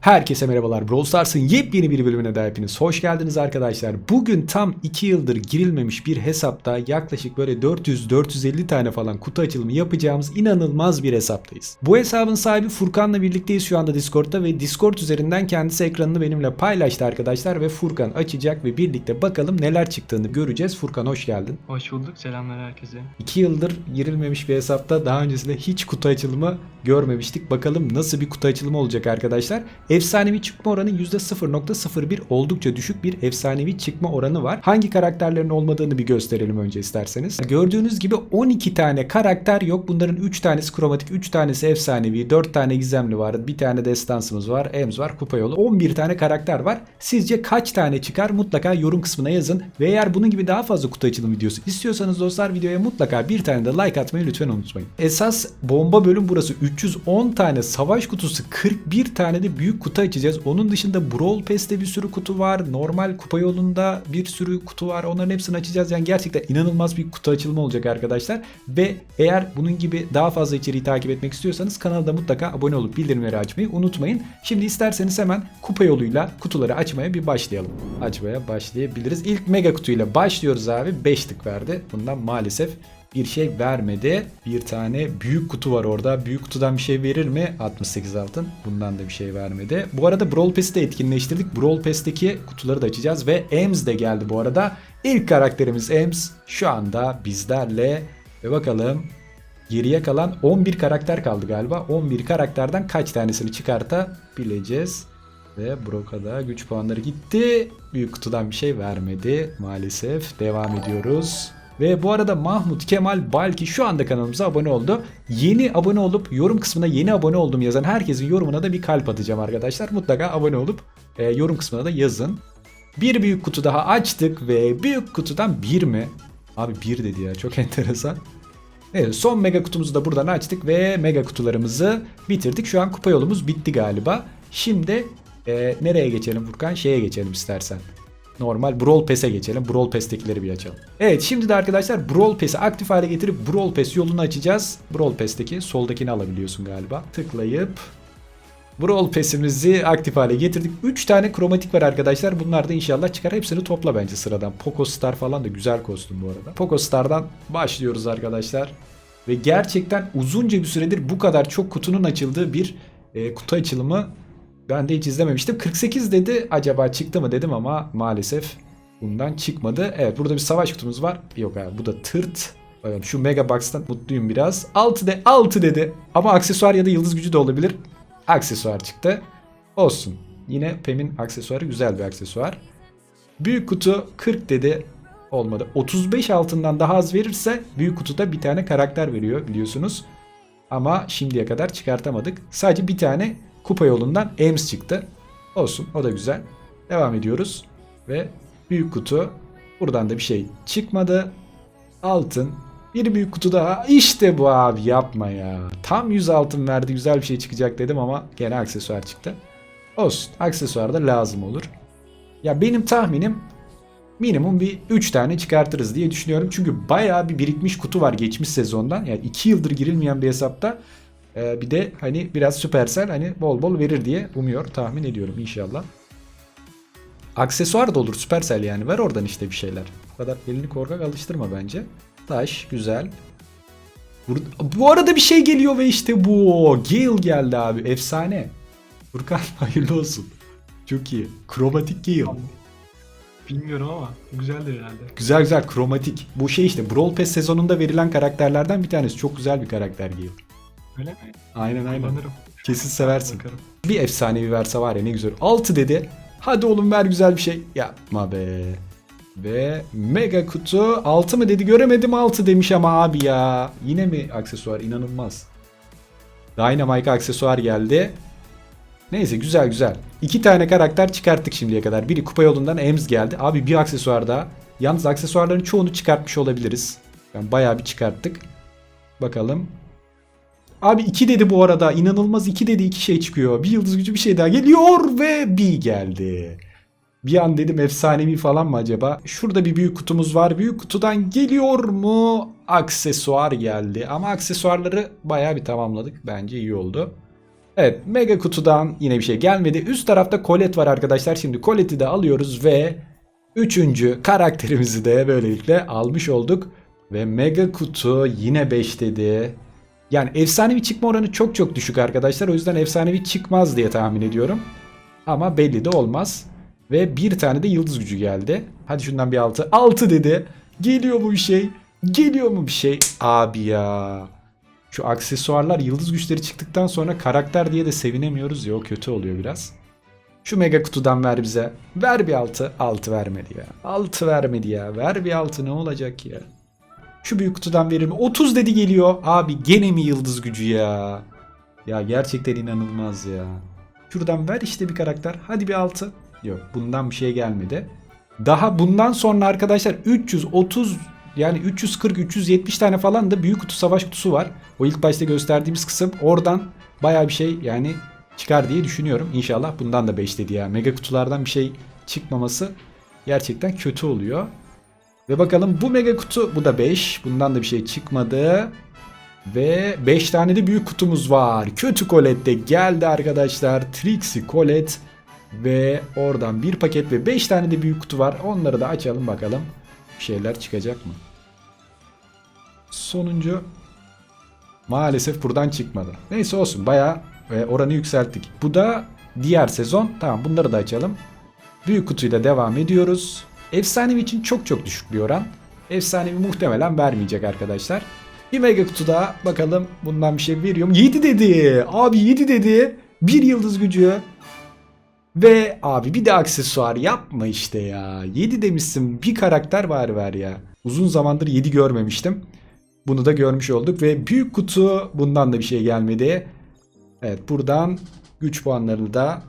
Herkese merhabalar. Brawl Stars'ın yepyeni bir bölümüne de hepiniz hoş geldiniz arkadaşlar. Bugün tam 2 yıldır girilmemiş bir hesapta yaklaşık böyle 400-450 tane falan kutu açılımı yapacağımız inanılmaz bir hesaptayız. Bu hesabın sahibi Furkan'la birlikteyiz şu anda Discord'da ve Discord üzerinden kendisi ekranını benimle paylaştı arkadaşlar ve Furkan açacak ve birlikte bakalım neler çıktığını göreceğiz. Furkan hoş geldin. Hoş bulduk. Selamlar herkese. 2 yıldır girilmemiş bir hesapta daha öncesinde hiç kutu açılımı görmemiştik. Bakalım nasıl bir kutu açılımı olacak arkadaşlar. Efsanevi çıkma oranı %0.01 oldukça düşük bir efsanevi çıkma oranı var. Hangi karakterlerin olmadığını bir gösterelim önce isterseniz. Gördüğünüz gibi 12 tane karakter yok. Bunların 3 tanesi kromatik, 3 tanesi efsanevi, 4 tane gizemli var, bir tane destansımız var, Ems var, kupa yolu. 11 tane karakter var. Sizce kaç tane çıkar? Mutlaka yorum kısmına yazın. Ve eğer bunun gibi daha fazla kutu açılım videosu istiyorsanız dostlar videoya mutlaka bir tane de like atmayı lütfen unutmayın. Esas bomba bölüm burası. 310 tane savaş kutusu, 41 tane de büyük kutu açacağız. Onun dışında Brawl Pass'te bir sürü kutu var. Normal kupa yolunda bir sürü kutu var. Onların hepsini açacağız. Yani gerçekten inanılmaz bir kutu açılımı olacak arkadaşlar. Ve eğer bunun gibi daha fazla içeriği takip etmek istiyorsanız kanalda mutlaka abone olup bildirimleri açmayı unutmayın. Şimdi isterseniz hemen kupa yoluyla kutuları açmaya bir başlayalım. Açmaya başlayabiliriz. İlk mega kutuyla başlıyoruz abi. 5 tık verdi. Bundan maalesef bir şey vermedi. Bir tane büyük kutu var orada. Büyük kutudan bir şey verir mi? 68 altın. Bundan da bir şey vermedi. Bu arada Brawl Pass'i de etkinleştirdik. Brawl Pass'teki kutuları da açacağız ve Ems de geldi bu arada. İlk karakterimiz Ems şu anda bizlerle ve bakalım geriye kalan 11 karakter kaldı galiba. 11 karakterden kaç tanesini çıkartabileceğiz? Ve Brock'a güç puanları gitti. Büyük kutudan bir şey vermedi maalesef. Devam ediyoruz. Ve bu arada Mahmut Kemal Balki şu anda kanalımıza abone oldu. Yeni abone olup yorum kısmına yeni abone oldum yazan herkesin yorumuna da bir kalp atacağım arkadaşlar. Mutlaka abone olup e, yorum kısmına da yazın. Bir büyük kutu daha açtık ve büyük kutudan bir mi? Abi bir dedi ya çok enteresan. Evet son mega kutumuzu da buradan açtık ve mega kutularımızı bitirdik. Şu an kupa yolumuz bitti galiba. Şimdi e, nereye geçelim Furkan? Şeye geçelim istersen. Normal Brawl Pass'e geçelim. Brawl Pass'tekileri bir açalım. Evet şimdi de arkadaşlar Brawl Pass'i aktif hale getirip Brawl Pass yolunu açacağız. Brawl Pass'teki soldakini alabiliyorsun galiba. Tıklayıp Brawl Pass'imizi aktif hale getirdik. 3 tane kromatik var arkadaşlar. Bunlar da inşallah çıkar. Hepsini topla bence sıradan. Poco Star falan da güzel kostüm bu arada. Poco Star'dan başlıyoruz arkadaşlar. Ve gerçekten uzunca bir süredir bu kadar çok kutunun açıldığı bir e, kutu açılımı ben de hiç izlememiştim. 48 dedi acaba çıktı mı dedim ama maalesef bundan çıkmadı. Evet burada bir savaş kutumuz var. Yok abi bu da tırt. Bakalım Şu Mega Box'tan mutluyum biraz. 6 de 6 dedi. Ama aksesuar ya da yıldız gücü de olabilir. Aksesuar çıktı. Olsun. Yine Pem'in aksesuarı güzel bir aksesuar. Büyük kutu 40 dedi. Olmadı. 35 altından daha az verirse büyük kutuda bir tane karakter veriyor biliyorsunuz. Ama şimdiye kadar çıkartamadık. Sadece bir tane kupa yolundan Ems çıktı. Olsun o da güzel. Devam ediyoruz. Ve büyük kutu. Buradan da bir şey çıkmadı. Altın. Bir büyük kutu daha. İşte bu abi yapma ya. Tam 100 altın verdi güzel bir şey çıkacak dedim ama gene aksesuar çıktı. Olsun aksesuar da lazım olur. Ya benim tahminim minimum bir 3 tane çıkartırız diye düşünüyorum. Çünkü bayağı bir birikmiş kutu var geçmiş sezondan. Yani 2 yıldır girilmeyen bir hesapta. Ee, bir de hani biraz Supercell hani bol bol verir diye umuyor tahmin ediyorum inşallah. Aksesuar da olur Supercell yani ver oradan işte bir şeyler. Bu kadar elini korkak alıştırma bence. Taş güzel. Bu arada bir şey geliyor ve işte bu. Gale geldi abi efsane. Furkan hayırlı olsun. Çok iyi. Kromatik Gale. Bilmiyorum ama güzeldir herhalde. Güzel güzel kromatik. Bu şey işte Brawl Pass sezonunda verilen karakterlerden bir tanesi. Çok güzel bir karakter Gale. Öyle mi? Aynen aynen. Kullanırım. Kesin seversin. Bakarım. Bir efsanevi verse var ya ne güzel. 6 dedi. Hadi oğlum ver güzel bir şey. Yapma be. Ve mega kutu 6 mı dedi göremedim 6 demiş ama abi ya. Yine mi aksesuar inanılmaz. Dynamite aksesuar geldi. Neyse güzel güzel. İki tane karakter çıkarttık şimdiye kadar. Biri kupa yolundan Ems geldi. Abi bir aksesuar daha. Yalnız aksesuarların çoğunu çıkartmış olabiliriz. Yani bayağı bir çıkarttık. Bakalım. Abi 2 dedi bu arada. İnanılmaz 2 dedi 2 şey çıkıyor. Bir yıldız gücü bir şey daha geliyor ve bir geldi. Bir an dedim efsanevi falan mı acaba? Şurada bir büyük kutumuz var. Büyük kutudan geliyor mu? Aksesuar geldi. Ama aksesuarları bayağı bir tamamladık. Bence iyi oldu. Evet mega kutudan yine bir şey gelmedi. Üst tarafta Colette var arkadaşlar. Şimdi Colette'i de alıyoruz ve üçüncü karakterimizi de böylelikle almış olduk. Ve mega kutu yine 5 dedi. Yani efsanevi çıkma oranı çok çok düşük arkadaşlar. O yüzden efsanevi çıkmaz diye tahmin ediyorum. Ama belli de olmaz. Ve bir tane de yıldız gücü geldi. Hadi şundan bir altı. Altı dedi. Geliyor mu bir şey? Geliyor mu bir şey? Abi ya. Şu aksesuarlar yıldız güçleri çıktıktan sonra karakter diye de sevinemiyoruz ya o kötü oluyor biraz. Şu mega kutudan ver bize. Ver bir altı. Altı vermedi ya. Altı vermedi ya. Ver bir altı ne olacak ya. Şu büyük kutudan verir mi? 30 dedi geliyor. Abi gene mi yıldız gücü ya? Ya gerçekten inanılmaz ya. Şuradan ver işte bir karakter. Hadi bir altı. Yok bundan bir şey gelmedi. Daha bundan sonra arkadaşlar 330 yani 340 370 tane falan da büyük kutu savaş kutusu var. O ilk başta gösterdiğimiz kısım oradan baya bir şey yani çıkar diye düşünüyorum. İnşallah bundan da 5 dedi ya. Mega kutulardan bir şey çıkmaması gerçekten kötü oluyor. Ve bakalım bu mega kutu bu da 5. Bundan da bir şey çıkmadı. Ve 5 tane de büyük kutumuz var. Kötü Colette de geldi arkadaşlar. Trixie Colette ve oradan bir paket ve 5 tane de büyük kutu var. Onları da açalım bakalım. Bir şeyler çıkacak mı? Sonuncu maalesef buradan çıkmadı. Neyse olsun bayağı e, oranı yükselttik. Bu da diğer sezon. Tamam bunları da açalım. Büyük kutuyla devam ediyoruz. Efsanevi için çok çok düşük bir oran. Efsanevi muhtemelen vermeyecek arkadaşlar. Bir mega kutu daha bakalım bundan bir şey veriyor mu? 7 dedi. Abi 7 dedi. Bir yıldız gücü. Ve abi bir de aksesuar yapma işte ya. 7 demişsin bir karakter var ver ya. Uzun zamandır 7 görmemiştim. Bunu da görmüş olduk ve büyük kutu bundan da bir şey gelmedi. Evet buradan güç puanlarını da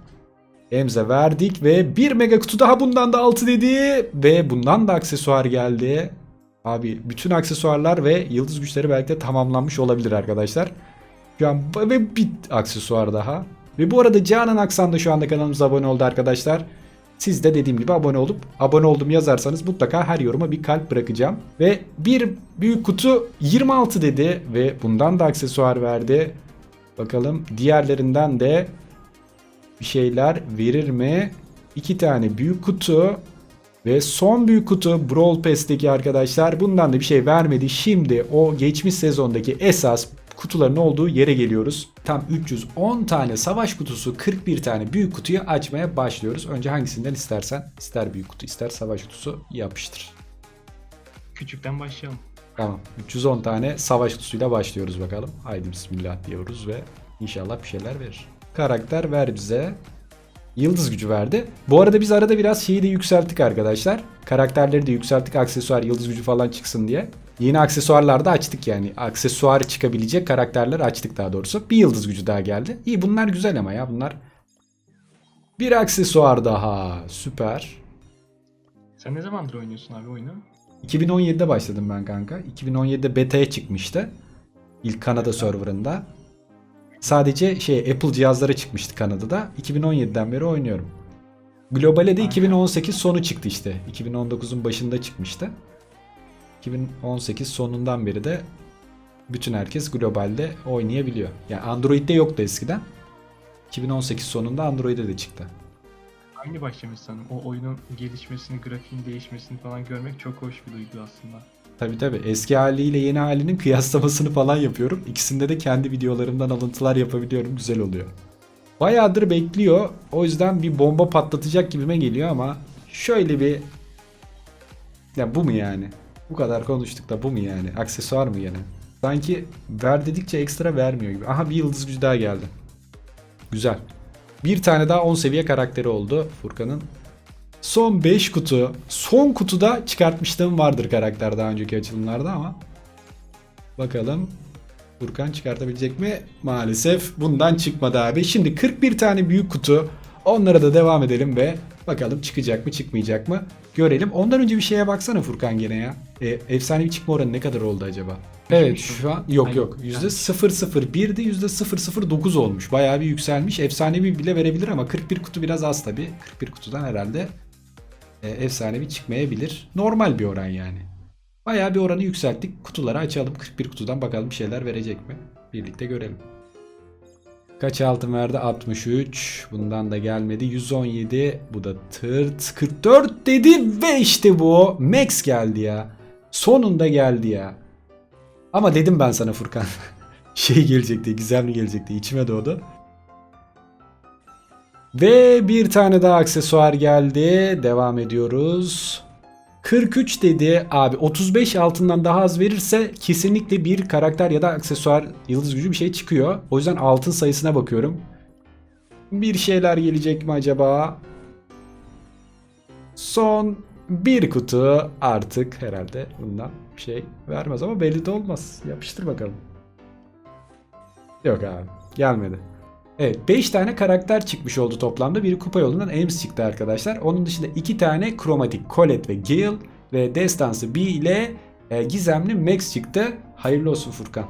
Emze verdik ve bir mega kutu daha bundan da 6 dedi ve bundan da aksesuar geldi. Abi bütün aksesuarlar ve yıldız güçleri belki de tamamlanmış olabilir arkadaşlar. Şu an ve bir aksesuar daha. Ve bu arada Canan Aksan da şu anda kanalımıza abone oldu arkadaşlar. Siz de dediğim gibi abone olup abone oldum yazarsanız mutlaka her yoruma bir kalp bırakacağım. Ve bir büyük kutu 26 dedi ve bundan da aksesuar verdi. Bakalım diğerlerinden de bir şeyler verir mi? İki tane büyük kutu ve son büyük kutu Brawl Pass'teki arkadaşlar bundan da bir şey vermedi. Şimdi o geçmiş sezondaki esas kutuların olduğu yere geliyoruz. Tam 310 tane savaş kutusu 41 tane büyük kutuyu açmaya başlıyoruz. Önce hangisinden istersen ister büyük kutu ister savaş kutusu yapıştır. Küçükten başlayalım. Tamam 310 tane savaş kutusuyla başlıyoruz bakalım. Haydi bismillah diyoruz ve inşallah bir şeyler verir. Karakter ver bize. Yıldız gücü verdi. Bu arada biz arada biraz şeyi de yükselttik arkadaşlar. Karakterleri de yükselttik aksesuar yıldız gücü falan çıksın diye. Yeni aksesuarlar da açtık yani. Aksesuar çıkabilecek karakterler açtık daha doğrusu. Bir yıldız gücü daha geldi. İyi bunlar güzel ama ya bunlar. Bir aksesuar daha. Süper. Sen ne zamandır oynuyorsun abi oyunu? 2017'de başladım ben kanka. 2017'de beta'ya çıkmıştı. İlk Kanada serverında. Sadece şey Apple cihazlara çıkmıştı Kanada'da. 2017'den beri oynuyorum. Globale de 2018 sonu çıktı işte. 2019'un başında çıkmıştı. 2018 sonundan beri de bütün herkes globalde oynayabiliyor. Yani Android'de yoktu eskiden. 2018 sonunda Android'e de çıktı. Aynı başlamış sanırım. O oyunun gelişmesini, grafiğin değişmesini falan görmek çok hoş bir duygu aslında. Tabi tabi eski haliyle yeni halinin kıyaslamasını falan yapıyorum. İkisinde de kendi videolarımdan alıntılar yapabiliyorum. Güzel oluyor. Bayağıdır bekliyor. O yüzden bir bomba patlatacak gibime geliyor ama şöyle bir ya bu mu yani? Bu kadar konuştuk da bu mu yani? Aksesuar mı yani? Sanki ver dedikçe ekstra vermiyor gibi. Aha bir yıldız gücü daha geldi. Güzel. Bir tane daha 10 seviye karakteri oldu Furkan'ın. Son 5 kutu. Son kutuda çıkartmışlığım vardır karakter daha önceki açılımlarda ama. Bakalım Furkan çıkartabilecek mi? Maalesef bundan çıkmadı abi. Şimdi 41 tane büyük kutu. Onlara da devam edelim ve bakalım çıkacak mı çıkmayacak mı görelim. Ondan önce bir şeye baksana Furkan gene ya. E, efsanevi çıkma oranı ne kadar oldu acaba? Evet şu an yok yok %001'di %009 olmuş. Bayağı bir yükselmiş. Efsanevi bile verebilir ama 41 kutu biraz az tabi. 41 kutudan herhalde efsanevi çıkmayabilir. Normal bir oran yani. Bayağı bir oranı yükselttik. Kutuları açalım. 41 kutudan bakalım bir şeyler verecek mi? Birlikte görelim. Kaç altın verdi? 63. Bundan da gelmedi. 117. Bu da tırt. 44 dedi ve işte bu. Max geldi ya. Sonunda geldi ya. Ama dedim ben sana Furkan. şey gelecekti. Gizemli gelecekti. İçime doğdu. Ve bir tane daha aksesuar geldi. Devam ediyoruz. 43 dedi abi 35 altından daha az verirse kesinlikle bir karakter ya da aksesuar yıldız gücü bir şey çıkıyor. O yüzden altın sayısına bakıyorum. Bir şeyler gelecek mi acaba? Son bir kutu artık herhalde bundan bir şey vermez ama belli de olmaz. Yapıştır bakalım. Yok abi gelmedi. Evet 5 tane karakter çıkmış oldu toplamda. Biri kupa yolundan Ames çıktı arkadaşlar. Onun dışında 2 tane kromatik Colette ve Gale ve Destansı B ile e, gizemli Max çıktı. Hayırlı olsun Furkan.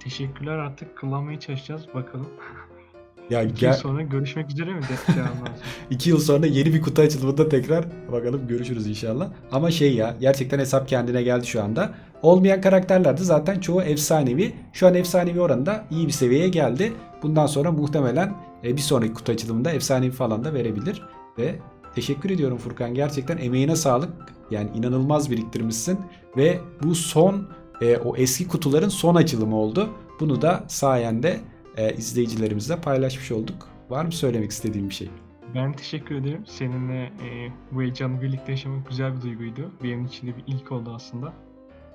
Teşekkürler artık kullanmaya çalışacağız bakalım. Ya İki yıl gel, sonra görüşmek üzere mi? 2 yıl sonra yeni bir kutu açılımında tekrar bakalım görüşürüz inşallah. Ama şey ya gerçekten hesap kendine geldi şu anda. Olmayan karakterler de zaten çoğu efsanevi. Şu an efsanevi oranında iyi bir seviyeye geldi. Bundan sonra muhtemelen e, bir sonraki kutu açılımında efsanevi falan da verebilir. Ve teşekkür ediyorum Furkan. Gerçekten emeğine sağlık. Yani inanılmaz biriktirmişsin. Ve bu son e, o eski kutuların son açılımı oldu. Bunu da sayende e, izleyicilerimizle paylaşmış olduk. Var mı söylemek istediğim bir şey? Ben teşekkür ederim. Seninle e, bu heyecanı birlikte yaşamak güzel bir duyguydu. Benim için de bir ilk oldu aslında.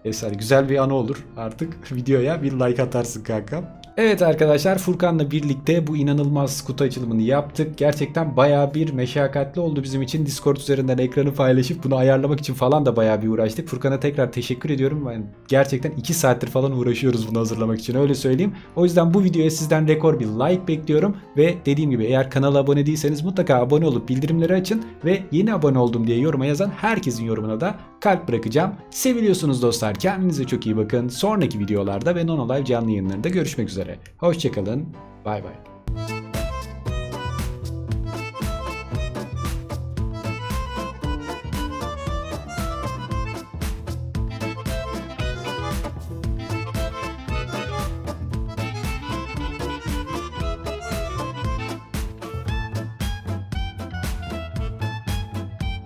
Eser güzel bir anı olur artık videoya bir like atarsın kankam. Evet arkadaşlar Furkan'la birlikte bu inanılmaz kutu açılımını yaptık. Gerçekten baya bir meşakkatli oldu bizim için. Discord üzerinden ekranı paylaşıp bunu ayarlamak için falan da baya bir uğraştık. Furkan'a tekrar teşekkür ediyorum. Ben gerçekten 2 saattir falan uğraşıyoruz bunu hazırlamak için öyle söyleyeyim. O yüzden bu videoya sizden rekor bir like bekliyorum. Ve dediğim gibi eğer kanala abone değilseniz mutlaka abone olup bildirimleri açın. Ve yeni abone oldum diye yoruma yazan herkesin yorumuna da kalp bırakacağım. Seviliyorsunuz dostlar. Kendinize çok iyi bakın. Sonraki videolarda ve Nono Live canlı yayınlarında görüşmek üzere. Hoşçakalın. Bay bay.